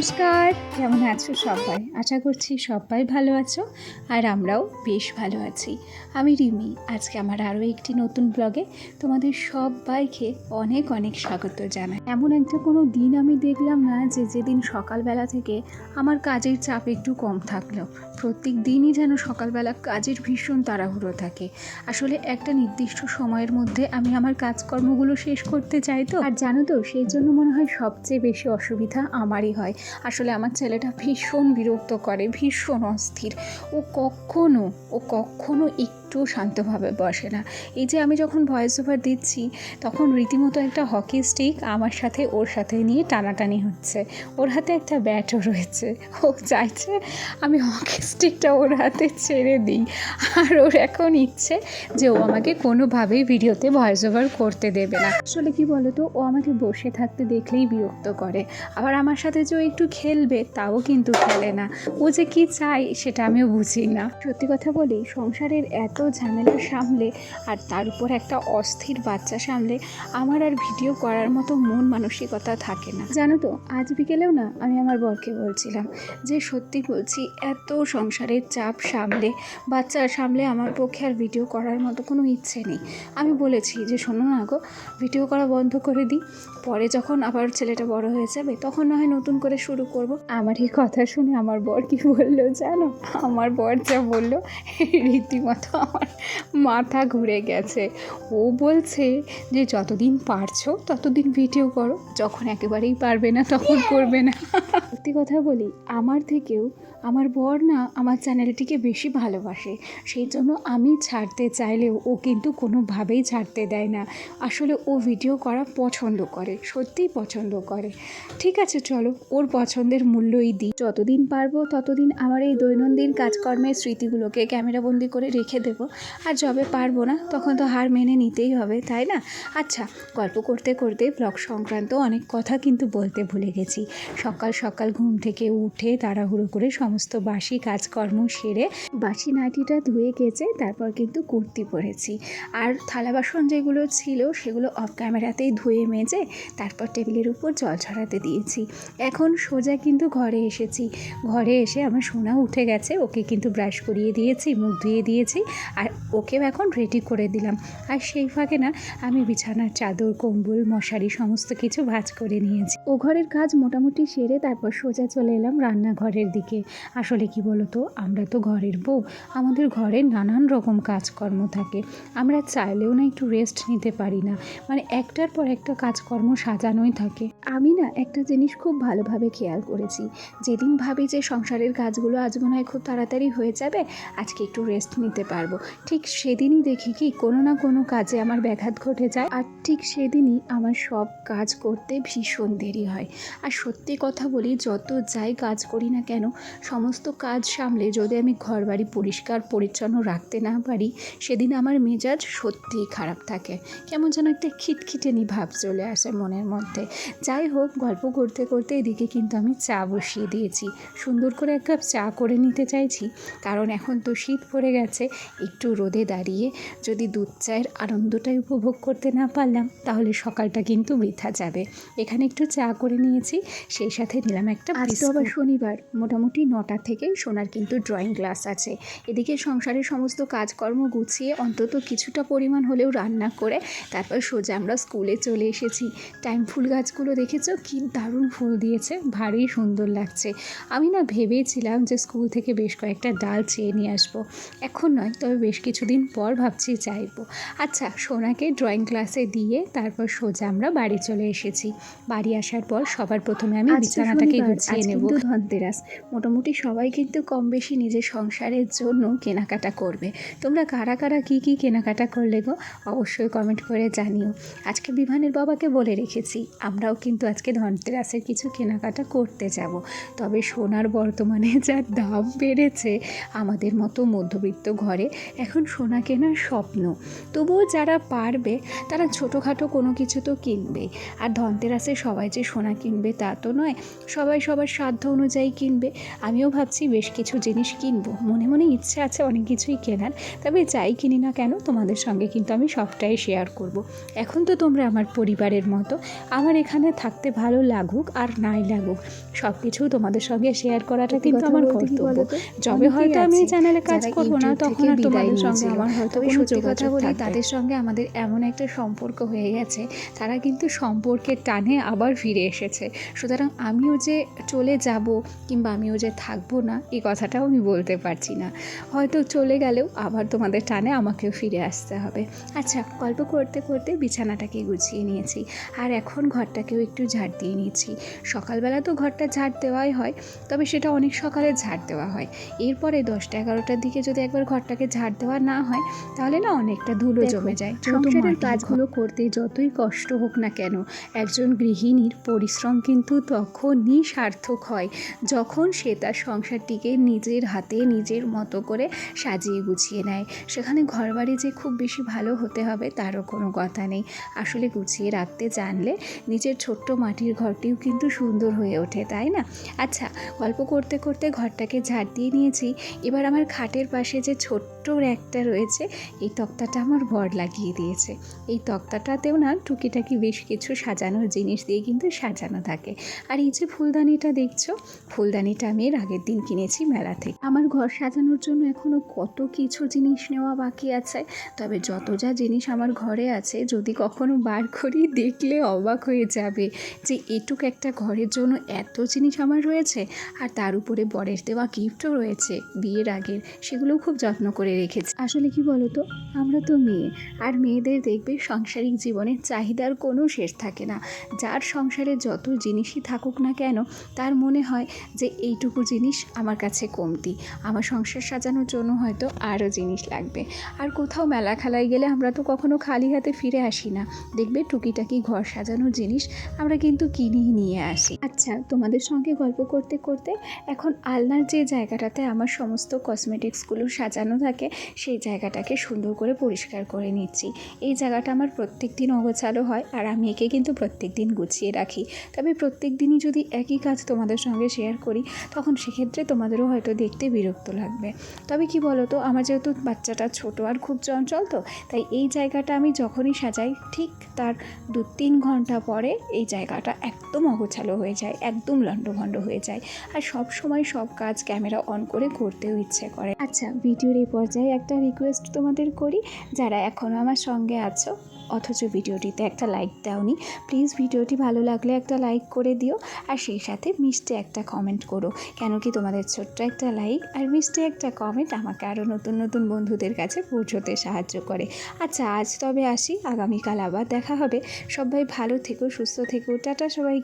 নমস্কার, কেমন আছো সবাই? আশা করছি সবাই ভালো আছো আর আমরাও বেশ ভালো আছি। আমি রিমি, আজকে আমার আরও একটি নতুন ব্লগে তোমাদের সবাইকে অনেক অনেক স্বাগত জানাই। এমন একটা কোনো দিন আমি দেখলাম না যে যেদিন সকালবেলা থেকে আমার কাজের চাপ একটু কম থাকল। প্রত্যেক দিনই যেন সকালবেলা কাজের ভীষণ তাড়াহুড়ো থাকে। আসলে একটা নির্দিষ্ট সময়ের মধ্যে আমি আমার কাজকর্মগুলো শেষ করতে চাই তো। আর জানো তো, সেই জন্য মনে হয় সবচেয়ে বেশি অসুবিধা আমারই হয়। আসলে আমার ছেলেটা ভীষণ বিরক্ত করে ভীষণ অস্থির। ও কখনো ও কখনো একটু শান্তভাবে বসে না। এই যে আমি যখন ভয়েস ওভার দিচ্ছি, তখন রীতিমতো একটা হকি স্টিক আমার সাথে, ওর সাথে নিয়ে টানাটানি হচ্ছে। ওর হাতে একটা ব্যাটও রয়েছে। ও চাইছে আমি হকি স্টিকটা ওর হাতে ছেড়ে দিই। আর ওর এখন ইচ্ছে যে ও আমাকে কোনোভাবেই ভিডিওতে ভয়েস ওভার করতে দেবে না। আসলে কি বলতো, ও আমাকে বসে থাকতে দেখলেই বিরক্ত করে। আবার আমার সাথে যে ও একটু খেলবে, তাও কিন্তু খেলে না। ও যে কি চাই সেটা আমিও বুঝি না। সত্যি কথা বলি, সংসারের এত ঝামেলা সামলে আর তার উপর একটা অস্থির বাচ্চা সামলে আমার আর ভিডিও করার মতো মন মানসিকতা থাকে না। জানো তো, আজ বিকেলেও না আমি আমার বরকে বলছিলাম যে সত্যি বলছি, এত সংসারের চাপ সামলে, বাচ্চা সামলে আমার পক্ষে আর ভিডিও করার মতো কোনো ইচ্ছে নেই। আমি বলেছি যে শোনো না গো, ভিডিও করা বন্ধ করে দিই, পরে যখন আবার ছেলেটা বড় হয়ে যাবে তখন না হয় নতুন করে শুরু করব। আমার এই কথা শুনে আমার বর কি বলল জানো? আমার বর যা বলল রীতিমতো আমার মাথা ঘুরে গেছে। ও বলছে যে, যতদিন পারছ, ততদিন ভিডিও করো। যখন একেবারেই পারবে না, তখন করবে না। সত্যি কথা বলি, আমার থেকেও আমার বর না আমার চ্যানেলটিকে বেশি ভালোবাসে। সেই জন্য আমি ছাড়তে চাইলেও ও কিন্তু কোনোভাবেই ছাড়তে দেয় না। আসলে ও ভিডিও করা পছন্দ করে, সত্যিই পছন্দ করে। ঠিক আছে, চলো, ওর পছন্দের মূল্যই দিই। যতদিন পারব, ততদিন আমার এই দৈনন্দিন কাজকর্মের স্মৃতিগুলোকে ক্যামেরাবন্দি করে রেখে দেবো। আর যবে পারব না, তখন তো হার মেনে নিতেই হবে, তাই না? আচ্ছা গল্প করতে করতে ব্লগ সংক্রান্ত অনেক কথা কিন্তু বলতে ভুলে গেছি। সকাল সকাল ঘুম থেকে উঠে তাড়াহুড়ো করে সমস্ত বাসি কাজকর্ম সেরে বাসি নাইটিটা ধুয়ে গেছে, তারপর কিন্তু কুর্তি পরেছি। আর থালা বাসন যেগুলো ছিল, সেগুলো অফ ক্যামেরাতেই ধুয়ে মেজে, তারপর টেবিলের উপর জল ছড়াতে দিয়েছি। এখন সোজা কিন্তু ঘরে এসেছি। ঘরে এসে আমার সোনা উঠে গেছে, ওকে কিন্তু ব্রাশ করিয়ে দিয়েছি, মুখ ধুয়ে দিয়েছি। আর ওকেও এখন রেডি করে দিলাম। আর সেই ফাঁকে না আমি বিছানার চাদর, কম্বল, মশারি সমস্ত কিছু ভাঁজ করে নিয়েছি। ও ঘরের কাজ মোটামুটি সেরে তারপর সোজা চলে এলাম রান্নাঘরের দিকে। আসলে কি বলতো, আমরা তো ঘরের বউ। আমাদের ঘরে নানান রকম কাজকর্ম থাকে। আমরা চাইলেও না একটু রেস্ট নিতে পারি না। মানে একটার পর একটা কাজকর্ম সাজানোই থাকে। আমি না একটা জিনিস খুব ভালোভাবে খেয়াল করেছি। যেদিন ভাবি যে সংসারের কাজগুলো আজ মনে হয় খুব তাড়াতাড়ি হয়ে যাবে, আজকে একটু রেস্ট নিতে পারব। ঠিক সেদিনই দেখি কি কোনো না কোনো কাজে আমার ব্যাঘাত ঘটে যায়। আর ঠিক সেদিনই আমার সব কাজ করতে ভীষণ দেরি হয়। আর সত্যি কথা বলি, যত যাই কাজ করি না কেন, সমস্ত কাজ সামলে যদি আমি ঘর বাড়ি পরিষ্কার, পরিচ্ছন্ন রাখতে না পারি, সেদিন আমার মেজাজ সত্যিই খারাপ থাকে। কেমন যেন একটা খিটখিটেনি ভাব চলে আসে মনের মধ্যে। যাই হোক গল্প করতে করতে এদিকে কিন্তু আমি চা বসিয়ে দিয়েছি। সুন্দর করে এক কাপ চা করে নিতে চাইছি কারণ এখন তো শীত পড়ে গেছে একটু রোদে দাঁড়িয়ে যদি দুধ চায়ের আনন্দটাই উপভোগ করতে না পারলাম তাহলে সকালটা কিন্তু বৃথা যাবে। এখানে একটু চা করে নিয়েছি সেই সাথে নিলাম একটা আজ তো আবার শনিবার মোটামুটি নটা থেকে সোনার কিন্তু ড্রয়িং ক্লাস আছে। এদিকে সংসারের সমস্ত কাজকর্ম গুছিয়ে অন্তত কিছুটা পরিমাণ হলেও রান্না করে তারপর সোজা আমরা স্কুলে চলে এসেছি। টাইম ফুল গাছগুলো দেখেছ কি দারুণ ফুল দিয়েছে ভারী সুন্দর লাগছে। আমি না ভেবেছিলাম যে স্কুল থেকে বেশ কয়েকটা ডাল চেয়ে নিয়ে আসব। এখন নয় তবে বেশ কিছুদিন পর ভাবছি চাইব। আচ্ছা সোনাকে ড্রয়িং ক্লাসে দিয়ে তারপর সোজা আমরা বাড়ি চলে এসেছি। বাড়ি আসার পর সবার প্রথমে আমি বিছানাটাকে গুছিয়ে নেব। ধনতেরাস। মোটামুটি সবাই কিন্তু কম বেশি নিজের সংসারের জন্য কেনাকাটা করবে। তোমরা কারা কারা কী কী কেনাকাটা করলে গো? অবশ্যই কমেন্ট করে জানিও। আজকে বিমানের বাবাকে বলে রেখেছি আমরাও কিন্তু আজকে ধনতেরাসের কিছু কেনাকাটা করতে যাব। তবে সোনার বর্তমানে যা দাম বেড়েছে আমাদের মতো মধ্যবিত্ত ঘরে, এখন সোনা কেনার স্বপ্ন। তবুও যারা পারবে, তারা ছোটোখাটো কোনো কিছু তো কিনবেই আর ধনতেরাসে সবাই যে সোনা কিনবে তা তো নয়, সবাই সবার সাধ্য অনুযায়ী কিনবে। আমিও ভাবছি বেশ কিছু জিনিস কিনবো। মনে মনে ইচ্ছে আছে অনেক কিছুই কেনার, তবে যাই কিনি না কেন, তোমাদের সঙ্গে কিন্তু আমি সবটাই শেয়ার করব। এখন তো তোমরা আমার পরিবারের মতো, আমার এখানে থাকতে ভালো লাগুক আর নাই লাগুক। সব কিছু তোমাদের সঙ্গে শেয়ার করাটা কিন্তু আমার কর্তব্য। যবে হয়তো আমি চ্যানেলে কাজ করব না তখন আর তোমাদের সঙ্গে আমার হয়তো সত্যি কথা বলি, তাদের সঙ্গে আমাদের এমন একটা সম্পর্ক হয়ে গেছে তারা কিন্তু সম্পর্কের টানে আবার ফিরে এসেছে। সুতরাং আমিও যে চলে যাব কিংবা আমিও যে থাকব না এই কথাটাও আমি বলতে পারছি না। হয়তো চলে গেলেও আবার তোমাদের টানে আমাকেও ফিরে আসতে হবে। আচ্ছা গল্প করতে করতে বিছানাটাকে গুছিয়ে নিয়েছি। আর এখন ঘরটাকেও একটু ঝাড় দিয়ে নিয়েছি সকালবেলা তো ঘরটা ঝাড় দেওয়াই হয় তবে সেটা অনেক সকালে ঝাড় দেওয়া হয়। এরপরে দশটা এগারোটার দিকে যদি একবার ঘরটাকে ঝাড় দেওয়া না হয় তাহলে না অনেকটা ধুলো জমে যায়। সংসারের কাজগুলো করতে যতই কষ্ট হোক না কেন একজন গৃহিণীর পরিশ্রম কিন্তু তখনই সার্থক হয় যখন সে তার সংসারটিকে নিজের হাতে নিজের মতো করে সাজিয়ে গুছিয়ে নেয়। সেখানে ঘরবাড়ি যে খুব বেশি ভালো হতে হবে তারও কোনো কথা নেই। আসলে গুছিয়ে রাখতে জানলে নিজের ছোট্ট মাটির ঘরটিও কিন্তু সুন্দর হয়ে ওঠে, তাই না? আচ্ছা গল্প করতে করতে ঘরটাকে ঝাড় দিয়ে নিয়েছি। এবার আমার খাটের পাশে যে ছোট্ট র্যাকটা রয়েছে। এই তক্তাটা আমার বর লাগিয়ে দিয়েছে। এই তক্তাটাতেও না টুকিটাকি বেশ কিছু সাজানোর জিনিস দিয়ে কিন্তু সাজানো থাকে। আর এই যে ফুলদানিটা দেখছ, ফুলদানিটা আমি এর আগের দিন কিনেছি মেলা থেকে। আমার ঘর সাজানোর জন্য এখনও কত কিছু জিনিস নেওয়া বাকি আছে। তবে যত যা জিনিস আমার ঘরে আছে, যদি কখনো বার করি, দেখলে অবাক হয়ে যাবে যে এটুক একটা ঘরের জন্য এত জিনিস আমার রয়েছে। আর তার উপরে বরের দেওয়া গিফটও রয়েছে, বিয়ের আগের। সেগুলোও খুব যত্ন করে রেখেছি। আসলে কি বলতো? আমরা তো মেয়ে, আর মেয়েদের দেখবে সাংসারিক জীবনের চাহিদার কোনো শেষ থাকে না। যার সংসারে যত জিনিসই থাকুক না কেন, তার মনে হয় যে এইটুকু জিনিস আমার কাছে কমতি। আমার সংসার সাজানোর জন্য হয়তো আরও জিনিস লাগবে। আর কোথাও মেলা খেলায় গেলে আমরা তো কখনো খালি হাতে ফিরে আসি না। দেখবে টুকিটাকি ঘর সাজানোর জিনিস আমরা কিন্তু কিনেই নিয়ে আসি। আচ্ছা তোমাদের সঙ্গে গল্প করতে করতে এখন আলনার যে জায়গাটাতে আমার সমস্ত কসমেটিক্সগুলো সাজানো থাকে সেই জায়গাটাকে সুন্দর করে পরিষ্কার করে নিচ্ছি। এই জায়গাটা আমার প্রত্যেক দিন অগোছালো হয় আর আমি একে কিন্তু প্রত্যেক দিন গুছিয়ে রাখি। তবে প্রত্যেক দিনই যদি একই কাজ তোমাদের সঙ্গে শেয়ার করি, তখন সেক্ষেত্রে তোমাদেরও হয়তো দেখতে বিরক্ত লাগবে। তবে কি বলো তো আমার যেহেতু বাচ্চাটা ছোট আর খুব চঞ্চল তো, তাই এই জায়গাটা আমি যখনই সাজাই, ঠিক তার দু তিন ঘণ্টা পরে এই জায়গাটা একদম অগোছালো হয়ে যায়, একদম লণ্ডভণ্ড হয়ে যায়। আর সব সময় সব কাজ ক্যামেরা অন করে করতেও ইচ্ছে করে। আচ্ছা ভিডিওর এই পর্যায়ে একটা রিকোয়েস্ট তোমাদের করি, যারা এখনও আমার সঙ্গে আছো, অথচ ভিডিওটিতে একটা লাইক দাওনি প্লিজ ভিডিওটি ভালো লাগলে একটা লাইক করে দিও, আর সেই সাথে মিষ্টি একটা কমেন্ট করো। কেন কি তোমাদের ছোট্ট একটা লাইক আর মিষ্টি একটা কমেন্ট আমাকে আরও নতুন নতুন বন্ধুদের কাছে পৌঁছতে সাহায্য করে। আচ্ছা আজ তবে আসি, আগামীকাল আবার দেখা হবে। সবাই ভালো থেকো, সুস্থ থেকো, টাটা সবাই